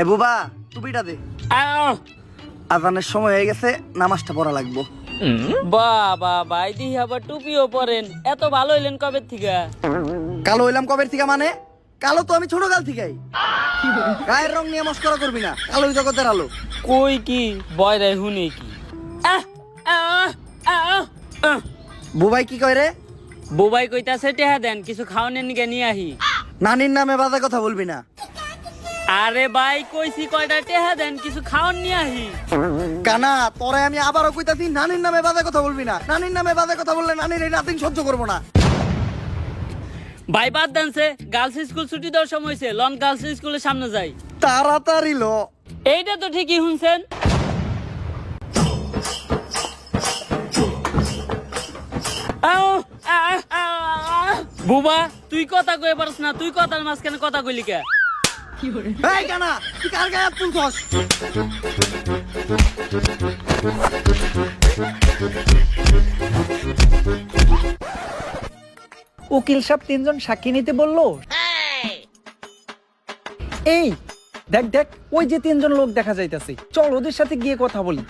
এ বুবা টুপিটা দে। আজানের সময় হয়ে গেছে নামাজটা পড়া লাগবো। বাবা ভাই দিহি আবার টুপিও পরেন। এত ভালো হইলেন কবে থেকে? কালো হইলাম কবের থেকে মানে? কালো তো আমি ছোট কাল থেকেই। গায়ের রং নিয়ে মস্করা করবি না কালোই জগতের আলো। কই কি? বয় রে হুনে কি! বুবাই কি কয় রে? বুবাই কইতাছে টেহা দেন কিছু খাওয়ানোর নিকে নিয়ে আহি। নানির নামে বাজে কথা বলবি না। আরে ভাই কইছি কয়টা টেহা দেন কিছু খাওয়ান নিয়ে আহি। কানা তোরে আমি আবারও কইতাছি নানির নামে বাজে কথা বলবি না। নানির নামে বাজে কথা বললে নানির এই নাতিন সহ্য করব না। ভাই বাদ দেনছে গার্লস স্কুল ছুটি দেওয়ার সময় হয়েছে লন গার্লস স্কুলের সামনে যাই। তাড়াতাড়ি লো। এইটা তো ঠিকই শুনছেন। বুবা তুই কথা কয়ে পারস না তুই কথার মাঝখানে কথা কইলি কে? এই কানা তুই কার গায়ে হাত তুলছস? উকিল সাহেব তিনজন সাক্ষী নিতে বলল। এই দেখ দেখ ওই যে তিনজন লোক দেখা যাইতেছে। চল ওদের সাথে গিয়ে কথা বলি।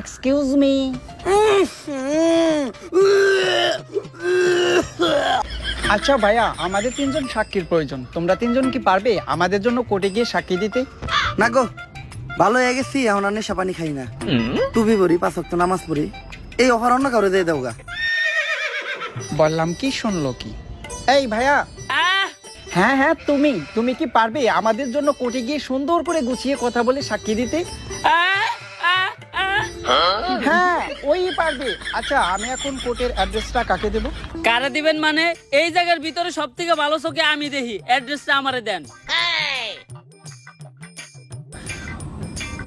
এক্সকিউজ মি আচ্ছা ভাইয়া আমাদের তিনজন সাক্ষীর প্রয়োজন। তোমরা তিনজন কি পারবে আমাদের জন্য কোর্টে গিয়ে সাক্ষী দিতে? না গো ভালো হয়ে গেছি এখন আর নেশা পানি খাই না। টুপি পড়ি পাঁচ ওয়াক্ত নামাজ পড়ি। এই অফার অন্য কারও দিয়ে দেওগা বললাম কি শুনলো কি? এই ভাইয়া। হ্যাঁ হ্যাঁ তুমি তুমি কি পারবে আমাদের জন্য কোর্টে গিয়ে সুন্দর করে গুছিয়ে কথা বলে সাক্ষী দিতে। হ্যাঁ ওই পারবে। আচ্ছা আমি এখন কোর্টের অ্যাড্রেসটা কাকে দেব? কারে দিবেন মানে? এই জায়গার ভিতরে সব থেকে ভালো চোখে আমি দেখি। অ্যাড্রেসটা আমারে দেন।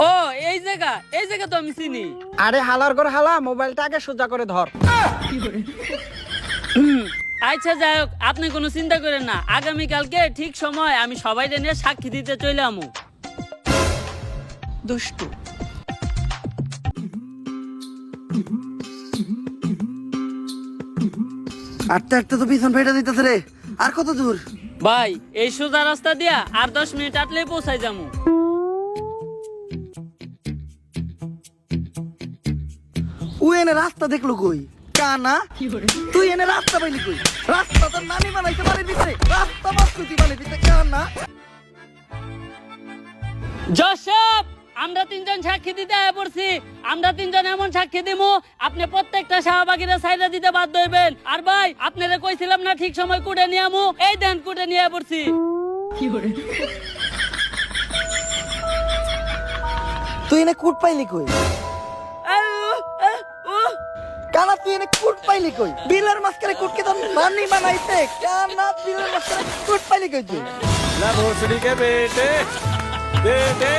ও এই জায়গা। এই জায়গা তো আমি চিনি। আরে হালার ঘর হালা মোবাইলটা আগে সোজা করে ধর। আচ্ছা যাই হোক আপনি কোনো চিন্তা করেন না। আগামীকালকে ঠিক সময় আমি সবাই নিয়ে সাক্ষী দিতে চলে আমু। দুষ্টু। আটটা আটটা তো পিছন ফেটে দিতেছে রে। আর কত দূর? ভাই এই সোজা রাস্তা দিয়া আর দশ মিনিট আটলেই পৌঁছাই যামু। ও এনে রাস্তা দেখল কই? কানা তুই এনে রাস্তা পাইলি কই? রাস্তা তোর নানি বানাইতে বাড়ির ভিতরে। রাস্তা বাস তুই বাড়ির ভিতরে কানা জসব আমরা তিনজন সাক্ষী দিতে আয় পড়ছি। আমরা তিনজন এমন সাক্ষী দিব আপনি প্রত্যেকটা শাহবাগিরা সাইডে দিতে বাধ্য হইবেন। আর ভাই আপনারা কইছিলাম না ঠিক সময় কুটে নিয়ে আমু এই দেন কুটে নিয়ে পড়ছি। তুই এনে কুট পাইলি কই? কানা তুই এনে কুট পাইলি কই? বিলের মাঝখানে কুটকে তো মানি বানাইছে। কানা বিলের মাঝখানে কুট পাইলি কই তুই? না ভোসড়ি কে বেটে বেটে।